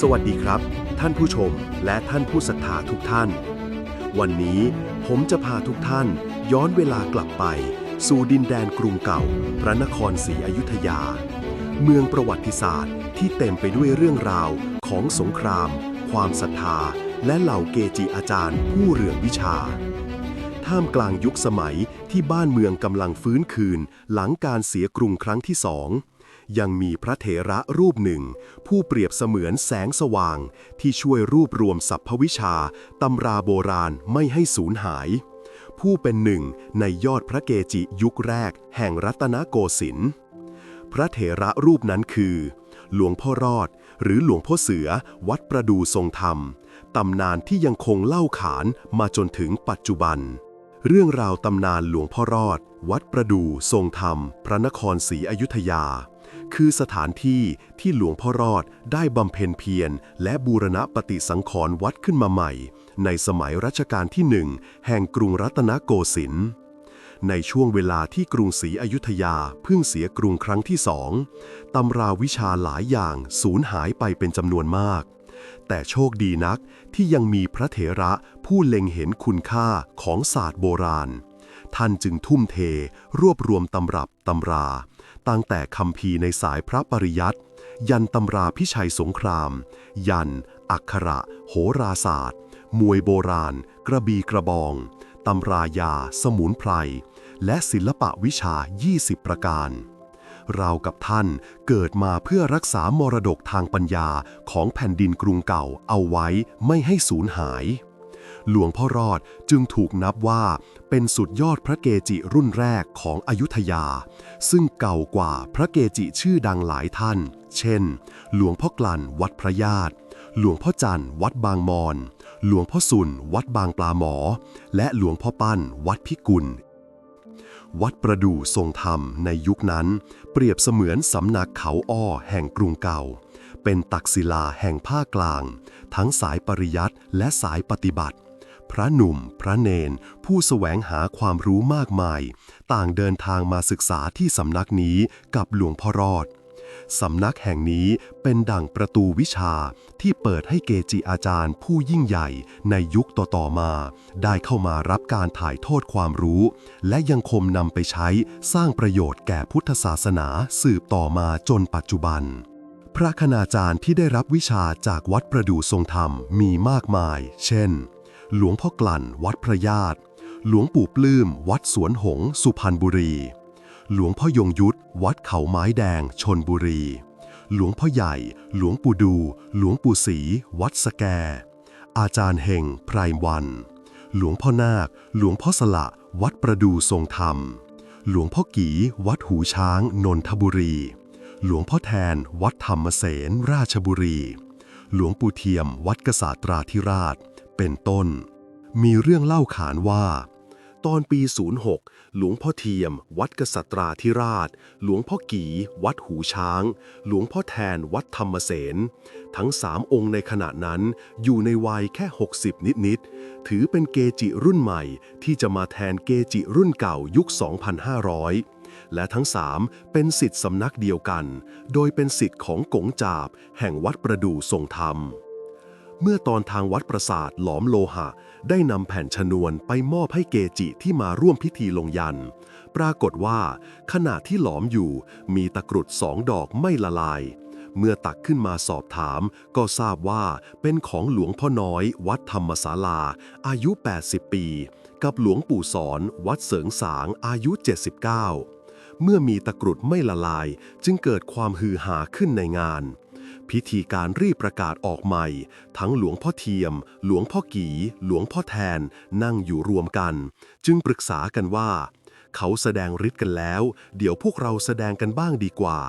สวัสดีครับ ท่านผู้ชมและท่านผู้ศรัทธาทุกท่าน วันนี้ผมจะพาทุกท่านย้อนเวลากลับไป สู่ดินแดนกรุงเก่า พระนครศรีอยุธยา เมืองประวัติศาสตร์ที่เต็มไปด้วยเรื่องราวของสงคราม ความศรัทธา และเหล่าเกจิอาจารย์ผู้เรืองวิชา ท่ามกลางยุคสมัยที่บ้านเมืองกำลังฟื้นคืน หลังการเสียกรุงครั้งที่สอง ยังมีพระเถระรูปหนึ่ง ผู้เปรียบเสมือนแสงสว่าง ที่ช่วยรูปรวมสรรพวิชาตำราโบราณไม่ให้สูญหาย ผู้เป็นหนึ่งในยอดพระเกจิยุคแรกแห่งรัตนโกสินทร์พระเถระรูปนั้นคือ หลวงพ่อรอด หรือหลวงพ่อเสือวัดประดูทรงธรรมตำนานที่ยังคงเล่าขานมาจนถึงปัจจุบัน เรื่องราวตำนานหลวงพ่อรอด วัดประดูทรงธรรม พระนครศรีอยุธยา คือสถานที่ที่หลวงพ่อรอดได้บำเพ็ญเพียรและบูรณะปฏิสังขรณ์วัดขึ้นมาใหม่ ในสมัยรัชกาลที่หนึ่งแห่งกรุงรัตนโกสินทร์ในช่วงเวลาที่กรุงศรีอยุธยาเพิ่งเสียกรุงครั้งที่สองตำราวิชาหลายอย่างสูญหายไปเป็นจำนวนมาก แต่โชคดีนักที่ยังมีพระเถระผู้เล็งเห็นคุณค่าของศาสตร์โบราณ ท่านจึงทุ่มเทรวบรวมตำรับตำรา ตั้งแต่คำพีในสายพระปริยัติยันตำราพิชัยสงคราม ยัน อักขระ โหราศาสตร์ มวยโบราณ กระบีกระบอง ตำรายา สมุนไพร และศิลปะวิชา 20 ประการ เรากับท่านเกิดมาเพื่อรักษามรดกทางปัญญาของแผ่นดินกรุงเก่าเอาไว้ไม่ให้สูญหาย หลวงพ่อรอดจึงถูกนับว่าเป็นสุดยอดพระเกจิรุ่นแรกของอยุธยา ซึ่งเก่ากว่าพระเกจิชื่อดังหลายท่าน เช่น หลวงพ่อกลั่นวัดพระญาติ หลวงพ่อจันทร์วัดบางมอน หลวงพ่อสุนวัดบางปลาหมอ และหลวงพ่อปั้นวัดพิกุลวัดประดู่ทรงธรรมในยุคนั้น เปรียบเสมือนสำนักเขาอ้อแห่งกรุงเก่า เป็นตักศิลาแห่งภาคกลาง ทั้งสายปริยัติและสายปฏิบัติ พระหนุ่ม พระเนน ผู้แสวงหาความรู้มากมาย ต่างเดินทางมาศึกษาที่สำนักนี้กับหลวงพ่อรอดสำนักแห่งนี้เป็นดั่งประตูวิชาที่เปิดให้เกจิอาจารย์ผู้ยิ่งใหญ่ในยุคต่อๆมา ได้เข้ามารับการถ่ายทอดความรู้ และยังคงนำไปใช้สร้างประโยชน์แก่พุทธศาสนาสืบต่อมาจนปัจจุบัน พระคณาจารย์ที่ได้รับวิชาจากวัดประดู่ทรงธรรมมีมากมาย เช่น หลวงพ่อกลั่น วัดพระญาติ หลวงปู่ปลื้ม วัดสวนหงส์สุพรรณบุรี หลวงพ่อยงยุทธ วัดเขาไม้แดง ชนบุรี หลวงพ่อใหญ่ หลวงปู่ดู หลวงปู่ศรี วัดสแก อาจารย์เฮงไพรวัน หลวงพ่อนาค หลวงพ่อสละ วัดประดูทรงธรรม หลวงพ่อกี วัดหูช้าง นนทบุรี หลวงพ่อแทน วัดธรรมเสนราชบุรี หลวงปู่เทียม วัดกษาตราธิราช เป็นต้น มีเรื่องเล่าขานว่า ตอนปี 06 หลวงพ่อเทียม วัดกษัตราธิราช หลวงพ่อกี วัดหูช้าง หลวงพ่อแทน วัดธรรมเสน ทั้งสามองค์ในขณะนั้นอยู่ในวัยแค่ 60 นิด ๆ ถือเป็นเกจิรุ่นใหม่ที่จะมาแทนเกจิรุ่นเก่ายุค 2,500และทั้งสามเป็นสิทธิ์สำนักเดียวกัน โดยเป็นสิทธิ์ของกงจาบ แห่งวัดประดู่ทรงธรรม เมื่อตอนทางวัดประสาทหลอมโลหะ ได้นำแผ่นชนวนไปมอบให้เกจิที่มาร่วมพิธีลงยัน ปรากฏว่า ขณะที่หลอมอยู่มีตะกรุดสองดอกไม่ละลาย เมื่อตักขึ้นมาสอบถาม ก็ทราบว่าเป็นของหลวงพ่อน้อย วัดธรรมศาลา อายุ 80 ปี กับหลวงปู่สอน วัดเสริงสางอายุ 79 เมื่อมีตะกรุดไม่ละลาย จึงเกิดความฮือหาขึ้นในงาน พิธีการรีบประกาศออกใหม่ ทั้งหลวงพ่อเทียม หลวงพ่อกี หลวงพ่อแทน นั่งอยู่รวมกัน จึงปรึกษากันว่า เขาแสดงฤทธิ์กันแล้ว เดี๋ยวพวกเราแสดงกันบ้างดีกว่า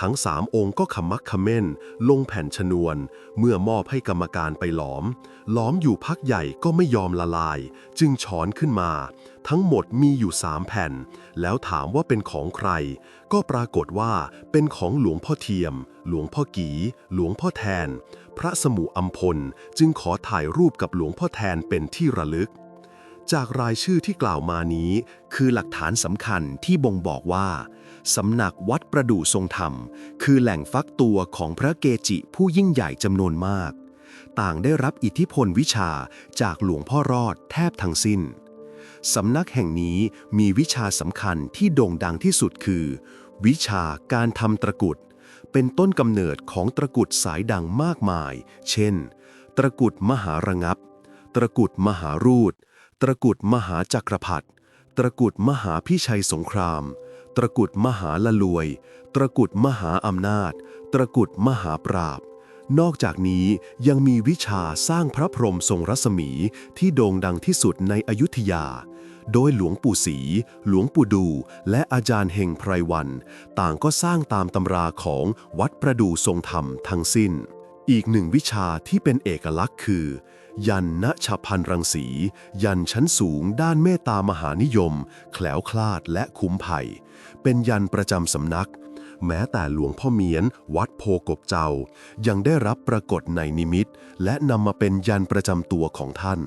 ทั้งสามองค์ก็ขมักขม้น ลงแผ่นชนวน เมื่อมอบให้กรรมการไปหลอม หลอมอยู่พักใหญ่ก็ไม่ยอมละลาย จึงช้อนขึ้นมา ทั้งหมดมีอยู่สามแผ่น แล้วถามว่าเป็นของใคร ก็ปรากฏว่าเป็นของหลวงพ่อเทียม หลวงพ่อกี หลวงพ่อแทน พระสมุอัมพล จึงขอถ่ายรูปกับหลวงพ่อแทนเป็นที่ระลึก จากรายชื่อที่กล่าวมานี้ คือหลักฐานสำคัญที่บ่งบอกว่าสำนักวัดประดู่ทรงธรรม คือแหล่งฟักตัวของพระเกจิผู้ยิ่งใหญ่จำนวนมาก ต่างได้รับอิทธิพลวิชาจากหลวงพ่อรอดแทบทั้งสิ้น สำนักแห่งนี้มีวิชาสำคัญที่โด่งดังที่สุดคือ วิชาการทำตะกรุด เป็นต้นกำเนิดของตะกรุดสายดังมากมาย เช่น ตะกรุดมหาระงับ ตะกรุดมหารูดตะกรุดมหาจักรพรรดิตะกรุดมหาพิชัยสงคราม ตะกรุดมหาละลวย ตะกรุดมหาอำนาจ ตะกรุดมหาปราบ นอกจากนี้ยังมีวิชาสร้างพระพรหมทรงรัศมีที่โด่งดังที่สุดในอยุธยา โดยหลวงปู่ศรีหลวงปู่ดู และอาจารย์เฮงไพรวัน ต่างก็สร้างตามตำราของวัดประดูทรงธรรมทั้งสิ้น อีกหนึ่งวิชาที่เป็นเอกลักษณ์คือ ยันณชพันรังสี ยันชั้นสูงด้านเมตตามหานิยม แคล้วคลาดและคุ้มภัย เป็นยันประจำสำนัก แม้แต่หลวงพ่อเมียน วัดโพกบเจ้า ยังได้รับปรากฏในนิมิต และนำมาเป็นยันประจำตัวของท่าน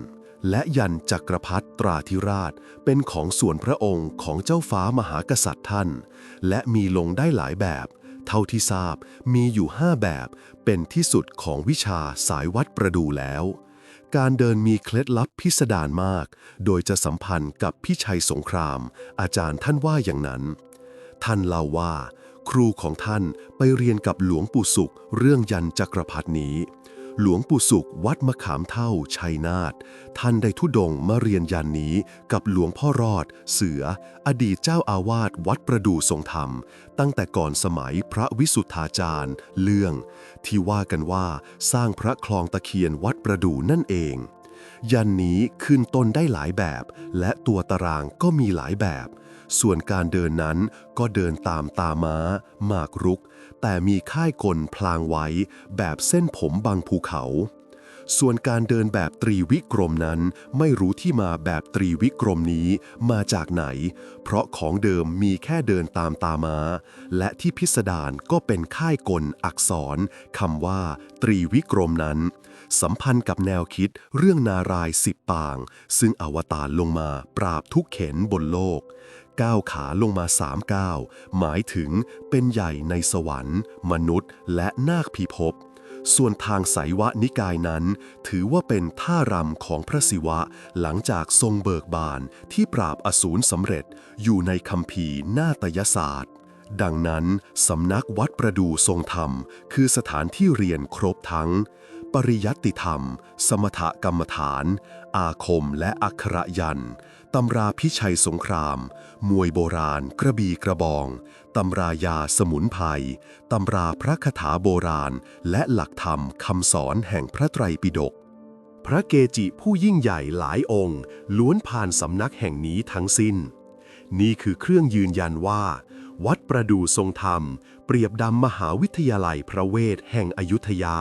และยันจักรพรรดิตราธิราช เป็นของส่วนพระองค์ของเจ้าฟ้ามหากษัตริย์ท่าน และมีลงได้หลายแบบ เท่าที่ทราบมีอยู่ห้าแบบ เป็นที่สุดของวิชาสายวัดประดูแล้วการเดินมีเคล็ดลับพิสดารมาก โดยจะสัมพันธ์กับพี่ชัยสงคราม อาจารย์ท่านว่าอย่างนั้น ท่านเล่าว่า ครูของท่านไปเรียนกับหลวงปู่สุข เรื่องยันจักรพรรดินี้ หลวงปู่สุขวัดมะขามเท่าชัยนาทท่านได้ทุดงมาเรียนยันนี้กับหลวงพ่อรอด เสือ อดีตเจ้าอาวาสวัดประดู่ทรงธรรม ตั้งแต่ก่อนสมัยพระวิสุทธาจารย์ เรื่อง ที่ว่ากันว่าสร้างพระคลองตะเคียนวัดประดู่นั่นเอง ยันนี้ขึ้นต้นได้หลายแบบ และตัวตารางก็มีหลายแบบ ส่วนการเดินนั้นก็เดินตามตาม้า หมากรุก แต่มีค่ายกลพลางไว้ แบบเส้นผมบางภูเขา ส่วนการเดินแบบตรีวิกรมนั้น ไม่รู้ที่มาแบบตรีวิกรมนี้มาจากไหน เพราะของเดิมมีแค่เดินตามตามา และที่พิสดารก็เป็นค่ายกลอักษรคำว่า ตรีวิกรมนั้น สัมพันธ์กับแนวคิดเรื่องนารายสิบปาง ซึ่งอวตารลงมาปราบทุกเข็นบนโลกก้าวขาลงมาสามก้าวหมายถึงเป็นใหญ่ในสวรรค์ มนุษย์ และนาคพิภพ ส่วนทางไสยวะนิกายนั้น ถือว่าเป็นท่ารำของพระศิวะหลังจากทรงเบิกบานที่ปราบอสูรสำเร็จอยู่ในคัมภีร์นาตยศาสตร์ ดังนั้นสำนักวัดประดูทรงธรรม คือสถานที่เรียนครบทั้ง ปริยัติธรรม สมถกรรมฐาน อาคมและอักขระยันตำราพิชัยสงคราม มวยโบราณ กระบีกระบอง ตำรายาสมุนไพรตำราพระคาถาโบราณ และหลักธรรมคำสอนแห่งพระไตรปิฎกพระเกจิผู้ยิ่งใหญ่หลายองค์ ล้วนผ่านสำนักแห่งนี้ทั้งสิ้น นี่คือเครื่องยืนยันว่า วัดประดูทรงธรรม เปรียบดำมหาวิทยาลัยพระเวทแห่งอยุธยา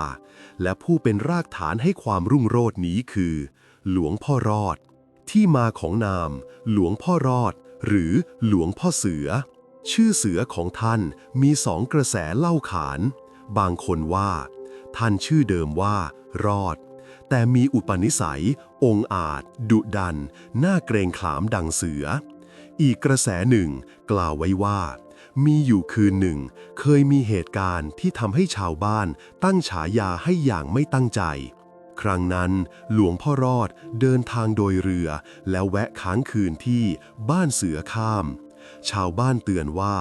และผู้เป็นรากฐานให้ความรุ่งโรจน์นี้คือ หลวงพ่อรอด ที่มาของนาม หลวงพ่อรอด หรือหลวงพ่อเสือ ชื่อเสือของท่านมีสองกระแสเล่าขาน บางคนว่า ท่านชื่อเดิมว่า รอด แต่มีอุปนิสัย องอาจ ดุดันน่าเกรงขามดังเสือ อีกกระแสหนึ่ง กล่าวไว้ว่า มีอยู่คืนหนึ่ง เคยมีเหตุการณ์ที่ทำให้ชาวบ้านตั้งฉายาให้อย่างไม่ตั้งใจ ครั้งนั้นหลวงพ่อรอดเดินทางโดยเรือ แล้วแวะค้างคืนที่บ้านเสือข้าม ชาวบ้านเตือนว่า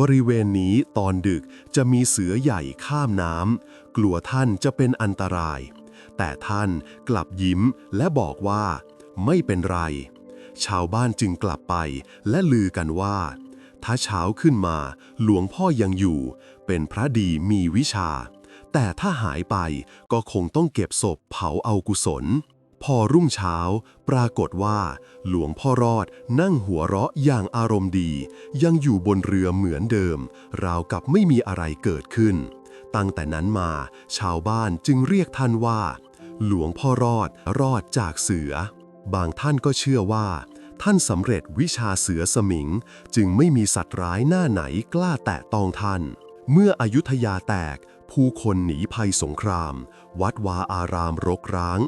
บริเวณนี้ตอนดึกจะมีเสือใหญ่ข้ามน้ำกลัวท่านจะเป็นอันตราย แต่ท่านกลับยิ้มและบอกว่า ไม่เป็นไร ชาวบ้านจึงกลับไปและลือกันว่า ถ้าเช้าขึ้นมาหลวงพ่อยังอยู่ เป็นพระดีมีวิชา แต่ถ้าหายไปก็คงต้องเก็บศพเผาเอากุศล พอรุ่งเช้า ปรากฏว่า หลวงพ่อรอดนั่งหัวเราะอย่างอารมณ์ดี ยังอยู่บนเรือเหมือนเดิม ราวกับไม่มีอะไรเกิดขึ้น ตั้งแต่นั้นมา ชาวบ้านจึงเรียกท่านว่า หลวงพ่อรอดรอดจากเสือ บางท่านก็เชื่อว่า ท่านสำเร็จวิชาเสือสมิง จึงไม่มีสัตว์ร้ายหน้าไหนกล้าแตะต้องท่าน เมื่ออยุธยาแตกผู้คนหนีภัยสงคราม วัดวาอารามรกร้าง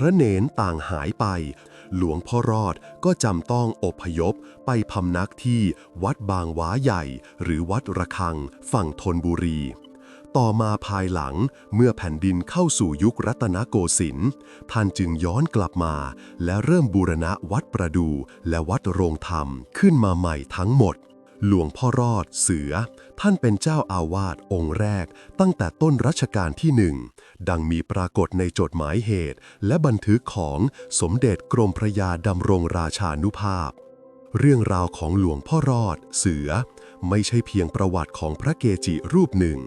พระเนนต่างหายไป หลวงพ่อรอดก็จำต้องอพยพไปพำนักที่วัดบางว้าใหญ่ หรือวัดระฆังฝั่งธนบุรี ต่อมาภายหลังเมื่อแผ่นดินเข้าสู่ยุครัตนโกสินทร์ท่านจึงย้อนกลับมา และเริ่มบูรณะวัดประดูและวัดโรงธรรมขึ้นมาใหม่ทั้งหมด หลวงพ่อรอดเสือ ท่านเป็นเจ้าอาวาสองค์แรก ตั้งแต่ต้นรัชกาลที่หนึ่ง ดังมีปรากฏในจดหมายเหตุ และบันทึกของสมเด็จกรมพระยาดำรงราชานุภาพ เรื่องราวของหลวงพ่อรอดเสือ ไม่ใช่เพียงประวัติของพระเกจิรูปหนึ่ง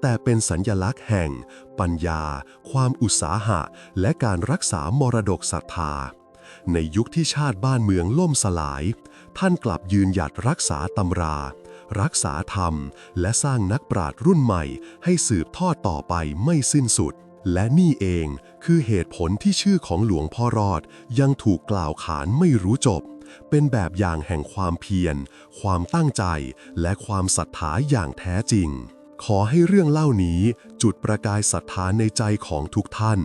แต่เป็นสัญญลักษณ์แห่ง ปัญญา ความอุตสาหะ และการรักษามรดกศรัทธาในยุคที่ชาติบ้านเมืองล่มสลาย ท่านกลับยืนหยัดรักษาตำรา รักษาธรรม และสร้างนักปราชญ์รุ่นใหม่ ให้สืบทอดต่อไปไม่สิ้นสุด และนี่เองคือเหตุผลที่ชื่อของหลวงพ่อรอดยังถูกกล่าวขานไม่รู้จบ เป็นแบบอย่างแห่งความเพียร ความตั้งใจ และความศรัทธาอย่างแท้จริง ขอให้เรื่องเล่านี้จุดประกายศรัทธาในใจของทุกท่าน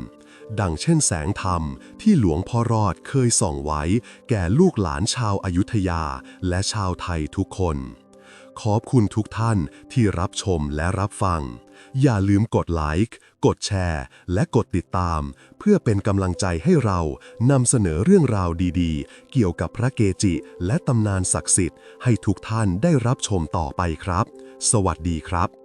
ดังเช่นแสงธรรมที่หลวงพ่อรอดเคยส่องไว้ แก่ลูกหลานชาวอายุทยาและชาวไทยทุกคน ขอบคุณทุกท่านที่รับชมและรับฟัง อย่าลืมกดไลค์ กดแชร์ และกดติดตาม เพื่อเป็นกำลังใจให้เรานำเสนอเรื่องราวดีๆ เกี่ยวกับพระเกจิ และตำนานศักดิ์สิทธิ์ให้ทุกท่านได้รับชมต่อไปครับ สวัสดีครับ